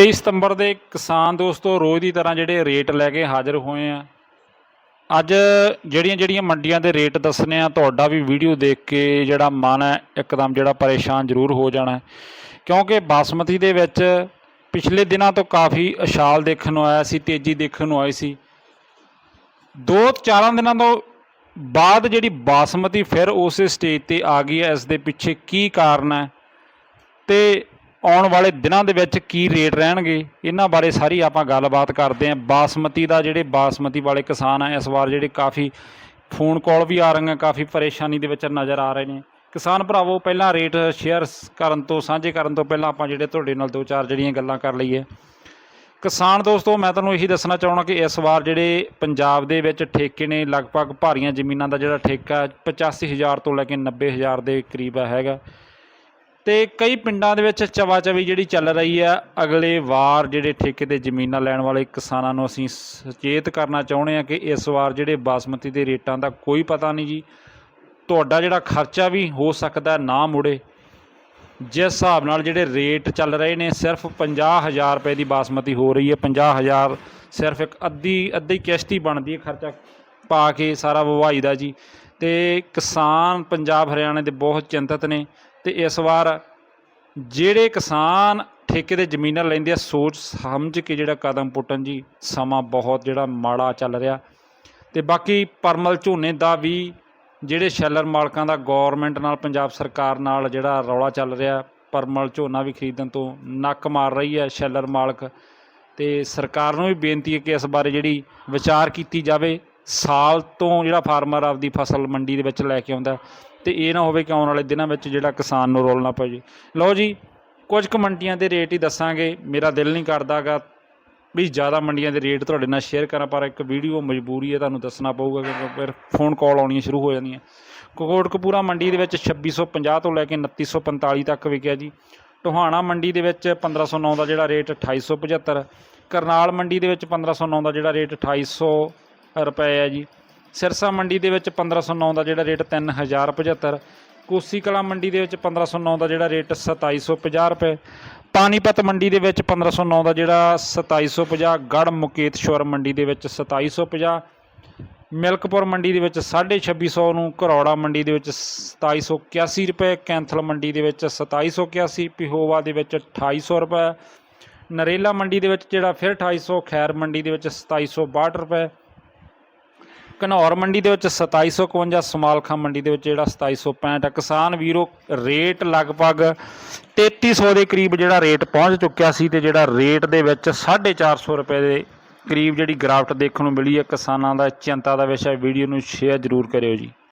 23 ਸਤੰਬਰ ਦੇ ਕਿਸਾਨ ਦੋਸਤੋ, ਰੋਜ਼ ਦੀ ਤਰ੍ਹਾਂ ਜਿਹੜੇ ਰੇਟ ਲੈ ਕੇ ਹਾਜ਼ਰ ਹੋਏ ਆ। ਅੱਜ ਜਿਹੜੀਆਂ ਜਿਹੜੀਆਂ ਮੰਡੀਆਂ ਦੇ ਰੇਟ ਦੱਸਣੇ ਆ, ਤੁਹਾਡਾ ਵੀ ਵੀਡੀਓ ਦੇਖ ਕੇ ਜਿਹੜਾ ਮਨ ਹੈ, ਇੱਕਦਮ ਜਿਹੜਾ ਪਰੇਸ਼ਾਨ ਜ਼ਰੂਰ ਹੋ ਜਾਣਾ ਕਿਉਂਕਿ ਬਾਸਮਤੀ ਦੇ ਵਿੱਚ ਪਿਛਲੇ ਦਿਨਾਂ ਤੋਂ ਕਾਫੀ ਅਛਾਲ ਦੇਖਣ ਨੂੰ ਆਇਆ ਸੀ, ਤੇਜ਼ੀ ਦੇਖਣ ਨੂੰ ਆਈ ਸੀ। ਦੋ ਚਾਰਾਂ ਦਿਨਾਂ ਤੋਂ ਬਾਅਦ ਜਿਹੜੀ ਬਾਸਮਤੀ ਫਿਰ ਉਸੇ ਸਟੇਜ ਤੇ ਆ ਗਈ ਹੈ, ਇਸ ਦੇ ਪਿੱਛੇ ਕੀ ਕਾਰਨ ਹੈ। ਤੇ ਆਉਣ ਵਾਲੇ ਦਿਨਾਂ ਦੇ ਵਿੱਚ ਕੀ ਰੇਟ ਰਹਿਣਗੇ? ਇਹਨਾਂ ਬਾਰੇ ਸਾਰੀ ਆਪਾਂ ਗੱਲਬਾਤ ਕਰਦੇ ਹਾਂ। ਬਾਸਮਤੀ ਦਾ ਜਿਹੜੇ ਬਾਸਮਤੀ ਵਾਲੇ ਕਿਸਾਨ ਆ, ਇਸ ਵਾਰ ਜਿਹੜੇ ਕਾਫੀ ਫੋਨ ਕਾਲ ਵੀ ਆ ਰਹੀਆਂ ਕਾਫੀ ਪਰੇਸ਼ਾਨੀ ਦੇ ਵਿੱਚ ਨਜ਼ਰ ਆ ਰਹੇ ਨੇ। ਕਿਸਾਨ ਭਰਾਵੋ, ਪਹਿਲਾਂ ਰੇਟ ਸ਼ੇਅਰ ਕਰਨ ਤੋਂ, ਸਾਂਝੇ ਕਰਨ ਤੋਂ ਪਹਿਲਾਂ ਆਪਾਂ ਜਿਹੜੇ ਤੁਹਾਡੇ ਨਾਲ ਦੋ ਚਾਰ ਜਿਹੜੀਆਂ ਗੱਲਾਂ ਕਰ ਲਈਏ। ਕਿਸਾਨ ਦੋਸਤੋ, ਮੈਂ ਤੁਹਾਨੂੰ ਇਹੀ ਦੱਸਣਾ ਚਾਹਣਾ ਕਿ ਇਸ ਵਾਰ ਜਿਹੜੇ ਪੰਜਾਬ ਦੇ ਵਿੱਚ ਠੇਕੇ ਨੇ, ਲਗਭਗ ਭਾਰੀਆਂ ਜ਼ਮੀਨਾਂ ਦਾ ਜਿਹੜਾ ਠੇਕਾ 85000 ਤੋਂ ਲੈ ਕੇ 90000 ਦੇ ਕਰੀਬ ਹੈਗਾ। ਤੇ ਕਈ ਪਿੰਡਾਂ ਦੇ ਵਿੱਚ ਚਵਾਚਵੀ ਜਿਹੜੀ ਚੱਲ ਰਹੀ ਆ, ਅਗਲੇ ਵਾਰ ਜਿਹੜੇ ਠੇਕੇ ਤੇ ਜ਼ਮੀਨਾਂ ਲੈਣ ਵਾਲੇ ਕਿਸਾਨਾਂ ਨੂੰ ਅਸੀਂ ਸੁਚੇਤ ਕਰਨਾ ਚਾਹੁੰਦੇ ਆ ਕਿ ਇਸ ਵਾਰ ਜਿਹੜੇ ਬਾਸਮਤੀ ਦੇ ਰੇਟਾਂ ਦਾ ਕੋਈ ਪਤਾ ਨਹੀਂ ਜੀ। ਤੁਹਾਡਾ ਜਿਹੜਾ ਖਰਚਾ ਵੀ ਹੋ ਸਕਦਾ, ਨਾ ਮੁੜੇ। ਜਿਸ ਹਿਸਾਬ ਨਾਲ ਜਿਹੜੇ ਰੇਟ ਚੱਲ ਰਹੇ ਨੇ, ਸਿਰਫ 50000 ਰੁਪਏ ਦੀ ਬਾਸਮਤੀ ਹੋ ਰਹੀ ਹੈ 50000 ਸਿਰਫ ਇੱਕ ਅੱਧੀ ਅੱਧੀ ਕਿਸ਼ਤੀ ਬਣਦੀ ਹੈ ਖਰਚਾ ਪਾ ਕੇ ਸਾਰਾ ਵਵਾਈ ਦਾ ਜੀ। ਤੇ ਕਿਸਾਨ ਪੰਜਾਬ ਹਰਿਆਣੇ ਦੇ ਬਹੁਤ ਚਿੰਤਤ ਨੇ। ਤੇ ਇਸ ਵਾਰ ਜਿਹੜੇ ਕਿਸਾਨ ਠੇਕੇ ਤੇ ਜ਼ਮੀਨਾਂ ਲੈਂਦੇ ਆ, ਸੋਚ ਸਮਝ ਕੇ ਜਿਹੜਾ ਕਦਮ ਪੁੱਟਣ ਜੀ, ਸਮਾਂ ਬਹੁਤ ਜਿਹੜਾ ਮਾੜਾ ਚੱਲ ਰਿਹਾ। ਤੇ ਬਾਕੀ ਪਰਮਲ ਝੋਨੇ ਦਾ ਵੀ ਜਿਹੜੇ ਸ਼ੈਲਰ ਮਾਲਕਾਂ ਦਾ ਗਵਰਨਮੈਂਟ ਨਾਲ, ਪੰਜਾਬ ਸਰਕਾਰ ਨਾਲ ਜਿਹੜਾ ਰੌਲਾ ਚੱਲ ਰਿਹਾ, ਪਰਮਲ ਝੋਨਾ ਵੀ ਖਰੀਦਣ ਤੋਂ ਨੱਕ ਮਾਰ ਰਹੀ ਹੈ ਸ਼ੈਲਰ ਮਾਲਕ। ਤੇ ਸਰਕਾਰ ਨੂੰ ਵੀ ਬੇਨਤੀ ਹੈ ਕਿ ਇਸ ਬਾਰੇ ਜਿਹੜੀ ਵਿਚਾਰ ਕੀਤੀ ਜਾਵੇ। ਸਾਲ ਤੋਂ ਜਿਹੜਾ ਫਾਰਮਰ ਆਪਦੀ ਫਸਲ ਮੰਡੀ ਦੇ ਵਿੱਚ ਲੈ ਕੇ ਆਉਂਦਾ ਤੇ ਇਹ ਨਾ ਹੋਵੇ ਕਿ ਆਉਣ ਵਾਲੇ ਦਿਨਾਂ ਵਿੱਚ ਜਿਹੜਾ ਕਿਸਾਨ ਨੂੰ ਰੋਲਣਾ ਪੈ ਜੇ। ਲਓ ਜੀ, ਕੁਝ ਕੁ ਮੰਡੀਆਂ ਦੇ ਰੇਟ ਹੀ ਦੱਸਾਂਗੇ। ਮੇਰਾ ਦਿਲ ਨਹੀਂ ਕਰਦਾਗਾ ਵੀ ਜ਼ਿਆਦਾ ਮੰਡੀਆਂ ਦੇ ਰੇਟ ਤੁਹਾਡੇ ਨਾਲ ਸ਼ੇਅਰ ਕਰਾਂ, ਪਰ ਇੱਕ ਵੀਡੀਓ ਮਜਬੂਰੀ ਹੈ, ਤੁਹਾਨੂੰ ਦੱਸਣਾ ਪਊਗਾ ਕਿਉਂਕਿ ਫਿਰ ਫੋਨ ਕਾਲ ਆਉਣੀਆਂ ਸ਼ੁਰੂ ਹੋ ਜਾਂਦੀਆਂ। ਕੋਟਕਪੂਰਾ ਮੰਡੀ ਦੇ ਵਿੱਚ 2650 ਤੋਂ ਲੈ ਕੇ 2945 ਤੱਕ ਵਿਕਿਆ ਜੀ। ਟੋਹਾਣਾ ਮੰਡੀ ਦੇ ਵਿੱਚ 1509 ਦਾ ਜਿਹੜਾ ਰੇਟ 2875 ਕਰਨਾਲ ਮੰਡੀ ਦੇ ਵਿੱਚ 1509 ਦਾ ਜਿਹੜਾ ਰੇਟ 2800 ਰੁਪਏ ਹੈ ਜੀ ਸਿਰਸਾ ਮੰਡੀ ਦੇ ਵਿੱਚ 1509 ਦਾ ਜਿਹੜਾ ਰੇਟ 3075 ਕੋਸੀ ਕਲਾ ਮੰਡੀ ਦੇ ਵਿੱਚ 1509 ਦਾ ਜਿਹੜਾ ਰੇਟ 2750 ਰੁਪਏ ਪਾਨੀਪਤ ਮੰਡੀ ਦੇ ਵਿੱਚ 1509 ਦਾ ਜਿਹੜਾ 2750 ਗੜ ਮੁਕੇਤਸ਼ਵਰ ਮੰਡੀ ਦੇ ਵਿੱਚ 2750 ਮਿਲਕਪੁਰ ਮੰਡੀ ਦੇ ਵਿੱਚ 2650 ਨੂੰ ਘਰੌੜਾ ਮੰਡੀ ਦੇ ਵਿੱਚ 2781 ਰੁਪਏ ਕੈਂਥਲ ਮੰਡੀ ਦੇ ਵਿੱਚ 2781 ਪਿਹੋਵਾ ਦੇ ਵਿੱਚ 2800 ਰੁਪਏ ਨਰੇਲਾ ਮੰਡੀ ਦੇ ਵਿੱਚ ਜਿਹੜਾ ਫਿਰ 2800 ਖੈਰ ਮੰਡੀ ਦੇ ਵਿੱਚ 2762 ਰੁਪਏ ਘਨੌਰ ਮੰਡੀ ਦੇ ਵਿੱਚ 2751 ਸਮਾਲਖਾ ਮੰਡੀ ਦੇ ਵਿੱਚ ਜਿਹੜਾ 2765 ਆ। ਕਿਸਾਨ ਵੀਰੋ, ਰੇਟ ਲਗਭਗ 3300 ਦੇ ਕਰੀਬ ਜਿਹੜਾ ਰੇਟ ਪਹੁੰਚ ਚੁੱਕਿਆ ਸੀ ਤੇ ਜਿਹੜਾ ਰੇਟ ਦੇ ਵਿੱਚ 450 ਰੁਪਏ ਦੇ ਕਰੀਬ ਜਿਹੜੀ ਗਰਾਫਟ ਦੇਖਣ ਨੂੰ ਮਿਲੀ ਹੈ। ਕਿਸਾਨਾਂ ਦਾ ਚਿੰਤਾ ਦਾ ਵਿਸ਼ਾ ਵੀਡੀਓ ਨੂੰ ਸ਼ੇਅਰ ਜ਼ਰੂਰ ਕਰਿਓ ਜੀ।